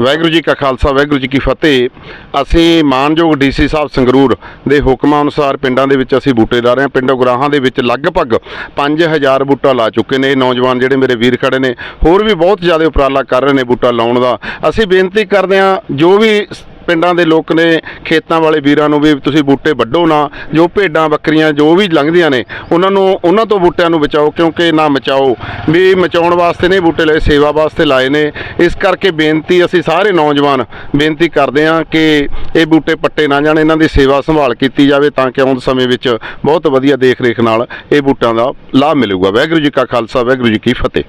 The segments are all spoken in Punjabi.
ਵਾਹਿਗੁਰੂ ਜੀ ਕਾ ਖਾਲਸਾ, ਵਾਹਿਗੁਰੂ ਜੀ ਕੀ ਫਤਿਹ। ਅਸੀਂ ਮਾਨਯੋਗ ਡੀਸੀ ਸਾਹਿਬ ਸੰਗਰੂਰ ਦੇ ਹੁਕਮਾਂ ਅਨੁਸਾਰ ਪਿੰਡਾਂ ਦੇ ਵਿੱਚ ਅਸੀਂ ਬੂਟੇ ਲਾ ਰਹੇ ਹਾਂ। ਪਿੰਡ ਗੁਰਾਹਾਂ ਦੇ ਵਿੱਚ ਲਗਭਗ 5000 ਬੂਟਾ ਲਾ ਚੁੱਕੇ ਨੇ। ਇਹ ਨੌਜਵਾਨ ਜਿਹੜੇ ਮੇਰੇ ਵੀਰ ਖੜੇ ਨੇ, ਹੋਰ ਵੀ ਬਹੁਤ ਜ਼ਿਆਦਾ ਉਪਰਾਲਾ ਕਰ ਰਹੇ ਨੇ ਬੂਟਾ ਲਾਉਣ ਦਾ। ਅਸੀਂ ਬੇਨਤੀ ਕਰਦੇ ਹਾਂ, ਜੋ ਵੀ ਪਿੰਡਾਂ ਦੇ ਲੋਕ ਨੇ, ਖੇਤਾਂ ਵਾਲੇ ਵੀਰਾਂ ਨੂੰ ਵੀ ਤੁਸੀਂ ਬੂਟੇ ਵੱਢੋ ਨਾ, ਜੋ ਭੇਡਾਂ ਬੱਕਰੀਆਂ ਜੋ ਵੀ ਲੰਘਦੀਆਂ ਨੇ, ਉਹਨਾਂ ਨੂੰ, ਉਹਨਾਂ ਤੋਂ ਬੂਟਿਆਂ ਨੂੰ ਬਚਾਓ, ਕਿਉਂਕਿ ਨਾ ਮਚਾਓ। ਵੀ ਮਚਾਉਣ ਵਾਸਤੇ ਨਹੀਂ ਬੂਟੇ ਲਏ, ਸੇਵਾ ਵਾਸਤੇ ਲਾਏ ਨੇ। ਇਸ ਕਰਕੇ ਬੇਨਤੀ ਅਸੀਂ ਸਾਰੇ ਨੌਜਵਾਨ ਬੇਨਤੀ ਕਰਦੇ ਹਾਂ ਕਿ ਇਹ ਬੂਟੇ ਪੱਟੇ ਨਾ ਜਾਣ, ਇਹਨਾਂ ਦੀ ਸੇਵਾ ਸੰਭਾਲ ਕੀਤੀ ਜਾਵੇ ਤਾਂ ਕਿ ਆਉਣ ਸਮੇਂ ਵਿੱਚ ਬਹੁਤ ਵਧੀਆ ਦੇਖ ਰੇਖ ਨਾਲ ਇਹ ਬੂਟਾਂ ਦਾ ਲਾਭ ਮਿਲੂਗਾ। ਵਾਹਿਗੁਰੂ ਜੀ ਕਾ ਖਾਲਸਾ, ਵਾਹਿਗੁਰੂ ਜੀ ਕੀ ਫਤਿਹ।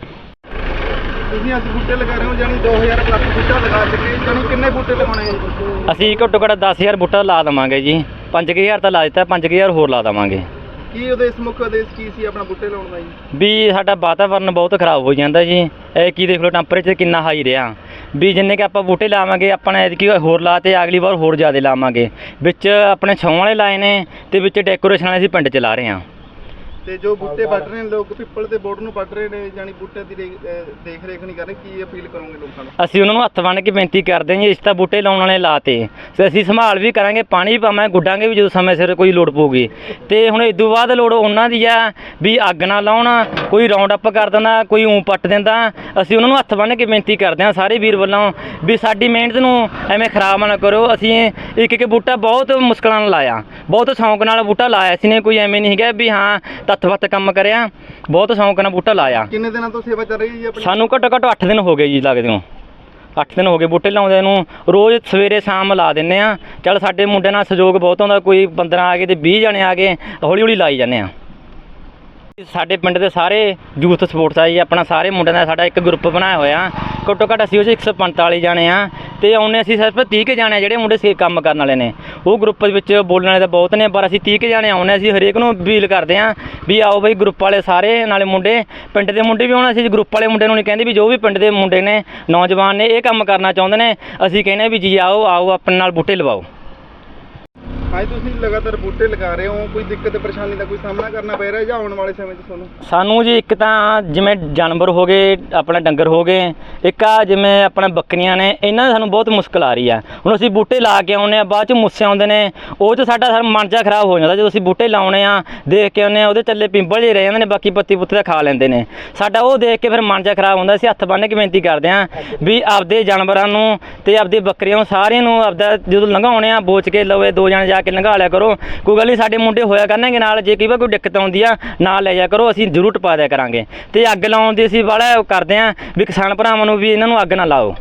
ਤੁਸੀਂ ਅੱਜ ਬੂਟੇ ਲਗਾ ਰਹੇ ਹੋ ਜਾਨੀ 2000 ਪਲੱਸ ਬੂਟਾ ਲਗਾ ਚੁੱਕੇ ਜਾਨੀ ਕਿੰਨੇ ਬੂਟੇ ਲਗਾਉਣੇ ਆ? ਅਸੀਂ ਘੱਟੋ ਘੱਟ 10000 ਬੂਟਾ ਲਾ ਦੇਵਾਂਗੇ ਜੀ। 5000 ਤਾਂ ਲਾ ਦਿੱਤਾ 5000 ਹੋਰ ਲਾ ਦੇਵਾਂਗੇ। ਕੀ ਉਹਦੇ ਇਸ ਮੁੱਖ ਉਦੇਸ਼ ਕੀ ਸੀ ਆਪਣਾ ਬੂਟੇ ਲਾਉਣ ਦਾ ਜੀ? ਵੀ ਸਾਡਾ ਵਾਤਾਵਰਨ ਬਹੁਤ ਖਰਾਬ ਹੋ ਜਾਂਦਾ ਜੀ। ਇਹ ਕੀ ਦੇਖ ਲਓ ਟੈਂਪਰੇਚਰ ਕਿੰਨਾ ਹਾਈ ਰਿਹਾ। ਵੀ ਜਿੰਨੇ ਕਿ ਆਪਾਂ ਬੂਟੇ ਲਾਵਾਂਗੇ ਆਪਾਂ ਨੇ ਐਤਕੀ ਹੋਰ ਲਾ ਤੇ ਅਗਲੀ ਵਾਰ ਹੋਰ ਜ਼ਿਆਦਾ ਲਾਵਾਂਗੇ। ਵਿੱਚ ਆਪਣੇ ਛਾਂ ਵਾਲੇ ਲਾਏ ਨੇ ਤੇ ਵਿੱਚ ਡੈਕੋਰੇਸ਼ਨ ਵਾਲੇ ਅਸੀਂ ਪਿੰਡ ਚ ਲਾ ਰਹੇ ਹਾਂ। ਤੇ ਜੋ ਬੂਟੇ ਵੱਢ ਰਹੇ ਨੇ, ਲੋਕ ਪਿੱਪਲ ਦੇ ਬੋਰਡ ਨੂੰ ਵੱਢ ਰਹੇ ਨੇ ਜਾਨੀ ਬੂਟੇ ਦੀ ਦੇਖ ਰੇਖ ਨਹੀਂ ਕਰ ਰਹੇ, ਕੀ ਅਪੀਲ ਕਰੋਗੇ ਲੋਕਾਂ ਨੂੰ? ਅਸੀਂ ਉਹਨਾਂ ਨੂੰ ਹੱਥ ਬੰਨ੍ਹ ਕੇ ਬੇਨਤੀ ਕਰਦੇ ਹਾਂ ਜੀ ਇਸ ਤਾਂ ਬੂਟੇ ਲਾਉਣ ਵਾਲੇ ਲਾਤੇ। ਤੇ ਅਸੀਂ ਸੰਭਾਲ ਵੀ ਕਰਾਂਗੇ, ਪਾਣੀ ਵੀ ਪਾਵਾਂਗੇ ਗੁੱਡਾਂਗੇ ਵੀ ਜਦੋਂ ਸਮੇਂ ਸਿਰ ਕੋਈ ਲੋੜ ਪਊਗੀ। ਤੇ ਹੁਣ ਇਦੋਂ ਬਾਅਦ ਲੋੜ ਉਹਨਾਂ ਦੀ ਆ ਵੀ ਅੱਗ ਨਾ ਲਾਉਣ, ਕੋਈ ਰਾਉਂਡ ਅਪ ਕਰ ਦਿੰਦਾ, ਕੋਈ ਊਂ ਪੱਟ ਦਿੰਦਾ। ਅਸੀਂ ਉਹਨਾਂ ਨੂੰ ਹੱਥ ਬੰਨ੍ਹ ਕੇ ਬੇਨਤੀ ਕਰਦੇ ਹਾਂ ਸਾਰੇ ਵੀਰ ਵੱਲੋਂ ਵੀ ਸਾਡੀ ਮਿਹਨਤ ਨੂੰ ਐਵੇਂ ਖਰਾਬ ਨਾ ਕਰੋ ਅਸੀਂ ਇੱਕ ਇੱਕ ਬੂਟਾ ਬਹੁਤ ਮੁਸ਼ਕਲਾਂ ਨਾਲ ਲਾਇਆ। ਬਹੁਤ ਸ਼ੌਂਕ ਨਾਲ ਬੂਟਾ ਲਾਇਆ। ਸੀ ਨੇ ਕੋਈ ਐਵੇਂ ਨਹੀਂ ਹੈਗਾ ਵੀ ਹਾਂ ਤੱਤ ਕੰਮ ਕਰਿਆ ਬਹੁਤ ਸ਼ੌਂਕ ਨਾਲ ਬੂਟਾ ਲਾਇਆ। ਕਿੰਨੇ ਦਿਨਾਂ ਤੋਂ ਸੇਵਾ ਚੱਲ ਰਹੀ ਹੈ ਜੀ ਆਪਣੀ? ਸਾਨੂੰ ਘੱਟੋ ਘੱਟ 8 ਦਿਨ ਹੋ ਗਏ ਜੀ ਲੱਗਦੇ ਨੂੰ। 8 ਦਿਨ ਹੋ ਗਏ ਬੂਟੇ ਲਾਉਂਦੇ ਨੂੰ। ਰੋਜ਼ ਸਵੇਰੇ ਸ਼ਾਮ ਲਾ ਦਿੰਨੇ ਆ ਚੱਲ ਸਾਡੇ ਮੁੰਡੇ ਨਾਲ ਸਹਿਯੋਗ ਬਹੁਤ ਆਉਂਦਾ ਕੋਈ 15 ਆ ਗਏ ਤੇ 20 ਜਣੇ ਆ ਗਏ ਹੌਲੀ ਹੌਲੀ ਲਾਈ ਜਾਂਦੇ ਆ ਸਾਡੇ ਪਿੰਡ ਦੇ ਸਾਰੇ ਯੂਥ ਸਪੋਰਟਸ ਆ ਜੀ ਆਪਣਾ ਸਾਰੇ ਮੁੰਡਿਆਂ ਦਾ ਸਾਡਾ ਇੱਕ ਗਰੁੱਪ ਬਣਾਇਆ ਹੋਇਆ। ਘੱਟੋ ਘੱਟ ਅਸੀਂ ਉਹ 'ਚ 145 ਜਾਣੇ ਆ ਤੇ ਆਉਨੇ ਅਸੀਂ ਸਿਰਫ 30 ਕੇ ਜਾਣੇ ਆ ਜਿਹੜੇ ਮੁੰਡੇ ਸੇ ਕੰਮ ਕਰਨ ਵਾਲੇ ਨੇ। ਉਹ ਗਰੁੱਪ ਵਿੱਚ ਬੋਲਣ ਵਾਲੇ ਤਾਂ ਬਹੁਤ ਨੇ, ਪਰ ਅਸੀਂ 30 ਕੇ ਜਾਣੇ ਆਉਨੇ ਅਸੀਂ ਹਰੇਕ ਨੂੰ ਅਪੀਲ ਕਰਦੇ ਆ ਵੀ ਆਓ ਬਈ ਗਰੁੱਪ ਵਾਲੇ ਸਾਰੇ, ਨਾਲੇ ਮੁੰਡੇ, ਪਿੰਡ ਦੇ ਮੁੰਡੇ ਵੀ ਆਉਣਾ, ਅਸੀਂ ਗਰੁੱਪ ਵਾਲੇ ਮੁੰਡੇ ਨੂੰ ਨਹੀਂ ਕਹਿੰਦੇ ਵੀ ਜੋ ਵੀ ਪਿੰਡ ਦੇ ਮੁੰਡੇ ਨੇ, ਨੌਜਵਾਨ ਨੇ ਇਹ ਕੰਮ ਕਰਨਾ ਚਾਹੁੰਦੇ ਨੇ, ਅਸੀਂ ਕਹਿੰਦੇ ਵੀ ਜੀ ਆਓ ਆਓ ਆਪਣੇ ਨਾਲ ਬੂਟੇ ਲਵਾਓ। ਅੱਜ ਤੁਸੀਂ ਲਗਾਤਾਰ ਬੂਟੇ ਲਗਾ ਰਹੇ ਹੋ, ਕੋਈ ਦਿੱਕਤ, ਪਰੇਸ਼ਾਨੀ ਦਾ ਕੋਈ ਸਾਹਮਣਾ ਕਰਨਾ ਪੈ ਰਿਹਾ ਜਾਂ ਆਉਣ ਵਾਲੇ ਸਮੇਂ 'ਚ ਤੁਹਾਨੂੰ? ਸਾਨੂੰ ਜੀ ਇੱਕ ਤਾਂ ਜਿਵੇਂ ਜਾਨਵਰ ਹੋ ਗਏ, ਆਪਣਾ ਡੰਗਰ ਹੋ ਗਏ, ਇੱਕ ਆ ਜਿਵੇਂ ਆਪਣਾ ਬੱਕਰੀਆਂ ਨੇ, ਇਹਨਾਂ ਦੀ ਸਾਨੂੰ ਬਹੁਤ ਮੁਸ਼ਕਲ ਆ ਰਹੀ ਆ। ਹੁਣ ਅਸੀਂ ਬੂਟੇ ਲਾ ਕੇ ਆਉਨੇ ਆ, ਬਾਅਦ ਚ ਮੁੱਸੇ ਆਉਂਦੇ ਨੇ, ਉਹ ਚ ਸਾਡਾ ਸਾਰਾ ਮਨ ਜਾ ਖਰਾਬ ਹੋ ਜਾਂਦਾ। ਜਦੋਂ ਅਸੀਂ ਬੂਟੇ ਲਾਉਣੇ ਆ, ਦੇਖ ਕੇ ਆਉਨੇ ਆ, ਉਹਦੇ ਚੱਲੇ ਪਿੰਪਲ ਜਿਹੇ ਰਹਿ ਜਾਂਦੇ ਨੇ, ਬਾਕੀ ਪੱਤੀ ਪੁੱਤੀ ਦਾ ਖਾ ਲੈਂਦੇ ਨੇ। ਸਾਡਾ ਉਹ ਦੇਖ ਕੇ ਫਿਰ ਮਨ ਜਾ ਖਰਾਬ ਹੁੰਦਾ, ਅਸੀਂ ਹੱਥ ਬੰਨ੍ਹ ਕੇ ਬੇਨਤੀ ਕਰਦੇ ਆ ਵੀ ਆਪਦੇ ਜਾਨਵਰਾਂ ਨੂੰ ਤੇ ਆਪਦੀ ਬੱਕਰੀਆਂ ਨੂੰ ਸਾਰਿਆਂ ਨੂੰ ਆਪਦਾ ਜਦੋਂ ਲੰਘਾਉਣੇ ਆ, ਬੋਚ ਕੇ ਲਵੇ, ਦੋ ਜਣੇ ਜਾ ਕੇ ਲੰਘਾ ਲਿਆ ਕਰੋ। ਕੋਈ ਗੱਲ ਨਹੀਂ, ਸਾਡੇ ਮੁੰਡੇ ਹੋਇਆ ਕਰਨਗੇ ਨਾਲ, ਜੇ ਕਈ ਵਾਰ ਕੋਈ ਦਿੱਕਤ ਆਉਂਦੀ ਆ, ਨਾਲ ਲੈ ਜਾ ਕਰੋ, ਅਸੀਂ ਜ਼ਰੂਰ ਟਪਾ ਦਿਆ ਕਰਾਂਗੇ। ਤੇ ਅੱਗ ਲਾਉਣ ਦੀ ਅਸੀਂ ਬੜਾ ਕਰਦੇ ਆ ਵੀ ਕਿਸਾਨ ਭਰਾਵਾਂ ਨੂੰ ਵੀ ਇਹਨਾਂ ਨੂੰ ਅੱਗ ਨਾ ਲਾਓ।